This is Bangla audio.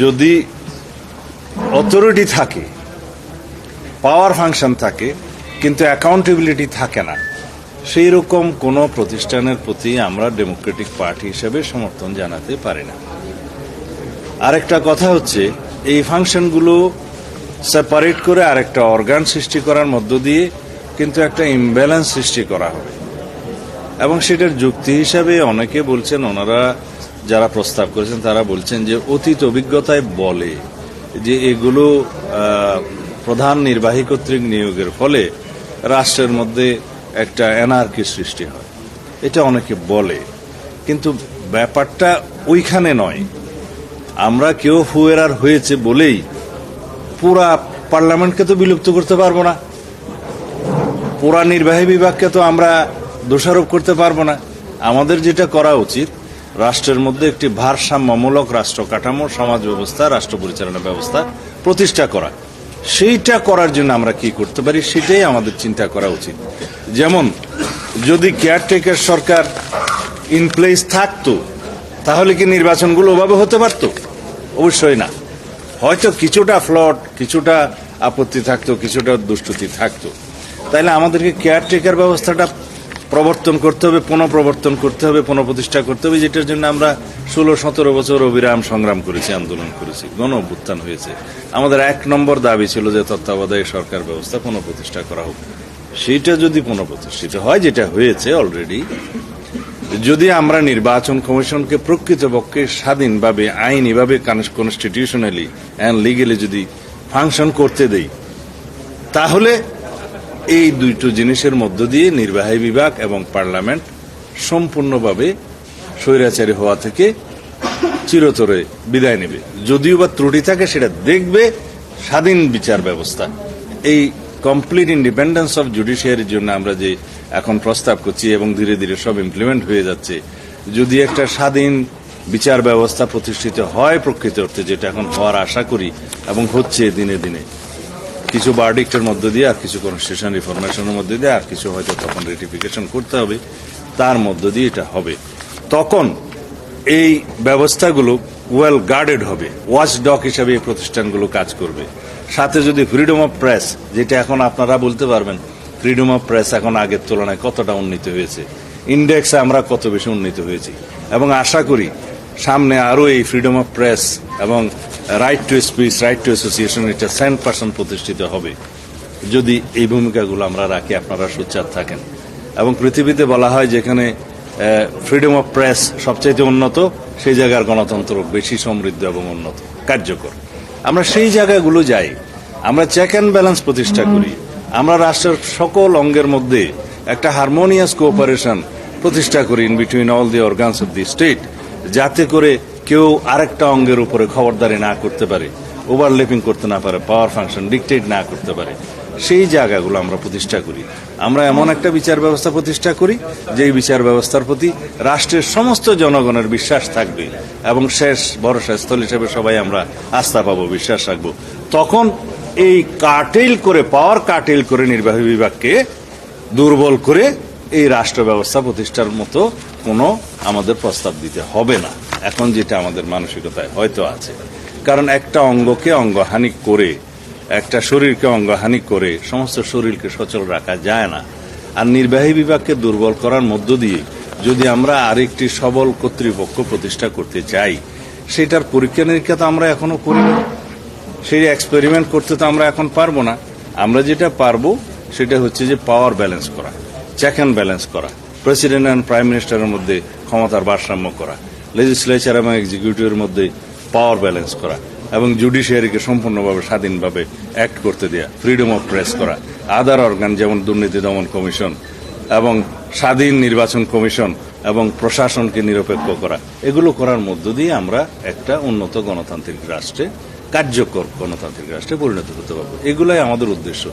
যদি অথরিটি থাকে পাওয়ার ফাংশন থাকে, কিন্তু অ্যাকাউন্টেবিলিটি থাকে না, সেই রকম কোনো প্রতিষ্ঠানের প্রতি আমরা ডেমোক্রেটিক পার্টি হিসেবে সমর্থন জানাতে পারি না। আরেকটা কথা হচ্ছে, এই ফাংশনগুলো সেপারেট করে আরেকটা অর্গান সৃষ্টি করার মধ্য দিয়ে কিন্তু একটা ইমব্যালেন্স সৃষ্টি করা হবে। এবং সেটার যুক্তি হিসাবে অনেকে বলছেন, ওনারা যারা প্রস্তাব করেছেন, তারা বলছেন যে অতীত অভিজ্ঞতায় বলে যে এগুলো প্রধান নির্বাহী কর্তৃক নিয়োগের ফলে রাষ্ট্রের মধ্যে একটা এনার্কি সৃষ্টি হয়। এটা অনেকে বলে। কিন্তু ব্যাপারটা ওইখানে নয়। আমরা কেউ ফুয়েরার হয়েছে বলেই পুরা পার্লামেন্টকে তো বিলুপ্ত করতে পারব না। পুরা নির্বাহী বিভাগকে তো আমরা দোষারোপ করতে পারব না। আমাদের যেটা করা উচিত রাষ্ট্রের মধ্যে একটি ভারসাম্যমূলক রাষ্ট্র কাঠামো, সমাজ ব্যবস্থা, রাষ্ট্র পরিচালনা ব্যবস্থা প্রতিষ্ঠা করা। সেইটা করার জন্য আমরা কি করতে পারি সেটাই আমাদের চিন্তা করা উচিত। যেমন, যদি কেয়ারটেকার সরকার ইন প্লেস থাকতো, তাহলে কি নির্বাচনগুলো ওভাবে হতে পারতো? অবশ্যই না। হয়তো কিছুটা ফ্লট কিছুটা আপত্তি থাকতো, কিছুটা দুষ্টুতি থাকতো। তাইলে আমাদেরকে কেয়ারটেকার ব্যবস্থাটা প্রবর্তন করতে হবে, পুনঃপ্রবর্তন করতে হবে, পুনঃপ্রতিষ্ঠা করতে হবে, যেটার জন্য আমরা ষোলো, সতেরো বছর অবিরাম সংগ্রাম করেছি, আন্দোলন করেছি গণ অভ্যুত্থান হয়েছে। আমাদের এক নম্বর দাবি ছিল যে তত্ত্বাবধায়ক সরকার ব্যবস্থা পুনঃপ্রতিষ্ঠা করা হোক। সেইটা যদি পুনঃপ্রতিষ্ঠিত হয়, যেটা হয়েছে অলরেডি যদি আমরা নির্বাচন কমিশনকে প্রকৃতপক্ষে স্বাধীনভাবে, আইনিভাবে কনস্টিটিউশনালি অ্যান্ড লিগেলি যদি ফাংশন করতে দেই, তাহলে এই দুইটো জিনিসের মধ্য দিয়ে নির্বাহী বিভাগ এবং পার্লামেন্ট সম্পূর্ণভাবে স্বৈরাচারী হওয়া থেকে চিরতরে বিদায় নেবে। যদিও বা ত্রুটি থাকে, সেটা দেখবে স্বাধীন বিচার ব্যবস্থা। এই কমপ্লিট ইন্ডিপেন্ডেন্স অফ জুডিশিয়ারির জন্য আমরা যে এখন প্রস্তাব করছি এবং ধীরে ধীরে সব ইমপ্লিমেন্ট হয়ে যাচ্ছে, যদি একটা স্বাধীন বিচার ব্যবস্থা প্রতিষ্ঠিত হয় প্রকৃত অর্থে, যেটা এখন হওয়ার আশা করি এবং হচ্ছে দিনে দিনে। কিছু বার্ডিক্টের মধ্য দিয়ে আর কিছু কনস্টিটিউশন রিফরমেশনের মধ্যে দিয়ে আর কিছু হয়তো তখন রেটিফিকেশন করতে হবে, তার মধ্য দিয়ে এটা হবে। তখন এই ব্যবস্থাগুলো ওয়েল গার্ডেড হবে ওয়াচ ডক হিসাবে এই প্রতিষ্ঠানগুলো কাজ করবে। সাথে যদি ফ্রিডম অফ প্রেস যেটা এখন আপনারা বলতে পারবেন ফ্রিডম অফ প্রেস এখন আগের তুলনায় কতটা উন্নীত হয়েছে ইন্ডেক্সে আমরা কত বেশি উন্নীত হয়েছি। এবং আশা করি সামনে আরও এই ফ্রিডম অফ প্রেস এবং right to speech right to association এটা সেন্ট পার্সন প্রতিষ্ঠিত হবে। যদি এই ভূমিকাগুলো আমরা রাখি, আপনারা সোচ্চার থাকেন। এবং পৃথিবীতে বলা হয় যেখানে ফ্রিডম অফ প্রেস সবচাইতে উন্নত, সেই জায়গার গণতন্ত্র বেশি সমৃদ্ধ এবং উন্নত, কার্যকর। আমরা সেই জায়গাগুলো যাই, আমরা চেক অ্যান্ড ব্যালেন্স প্রতিষ্ঠা করি, আমরা রাষ্ট্রের সকল অঙ্গের মধ্যে একটা হারমোনিয়াস কোঅপারেশন প্রতিষ্ঠা করি in between all the organs of the state যাতে করে কেউ আরেকটা অঙ্গের উপরে খবরদারি না করতে পারে ওভারলেপিং করতে না পারে পাওয়ার ফাংশন ডিকটেট না করতে পারে, সেই জায়গাগুলো আমরা প্রতিষ্ঠা করি। আমরা এমন একটা বিচার ব্যবস্থা প্রতিষ্ঠা করি, যেই বিচার ব্যবস্থার প্রতি রাষ্ট্রের সমস্ত জনগণের বিশ্বাস থাকবে এবং শেষ ভরসা স্থল হিসেবে সবাই আমরা আস্থা পাবো, বিশ্বাস রাখব। তখন এই কাটেল করে পাওয়ার কাটেল করে নির্বাহী বিভাগকে দুর্বল করে এই রাষ্ট্র ব্যবস্থা প্রতিষ্ঠার মতো কোনো আমাদের প্রস্তাব দিতে হবে না। এখন যেটা আমাদের মানসিকতায় হয়তো আছে। কারণ একটা অঙ্গকে অঙ্গহানি করে, একটা শরীরকে অঙ্গহানি করে সমস্ত শরীরকে সচল রাখা যায় না। আর নির্বাহী বিভাগকে দুর্বল করার মধ্য দিয়ে যদি আমরা আরেকটি সবল কর্তৃপক্ষ প্রতিষ্ঠা করতে চাই, সেটার পরীক্ষা নিরীক্ষা তো আমরা এখনও করিনি সেই এক্সপেরিমেন্ট করতে তো আমরা এখন পারব না। আমরা যেটা পারব সেটা হচ্ছে যে পাওয়ার ব্যালেন্স করা চেক অ্যান্ড ব্যালেন্স করা। প্রেসিডেন্ট অ্যান্ড প্রাইম মিনিস্টারের মধ্যে ক্ষমতার ভারসাম্য করা লেজিসলেচার এবং এক্সিকিউটিভের মধ্যে পাওয়ার ব্যালেন্স করা এবং জুডিশিয়ারিকে সম্পূর্ণভাবে স্বাধীনভাবে অ্যাক্ট করতে দেওয়া ফ্রিডম অফ প্রেস করা আদার অর্গান যেমন দুর্নীতি দমন কমিশন এবং স্বাধীন নির্বাচন কমিশন এবং প্রশাসনকে নিরপেক্ষ করা, এগুলো করার মধ্য দিয়ে আমরা একটা উন্নত গণতান্ত্রিক রাষ্ট্রে, কার্যকর গণতান্ত্রিক রাষ্ট্রে পরিণত হতে পারব। এগুলাই আমাদের উদ্দেশ্য।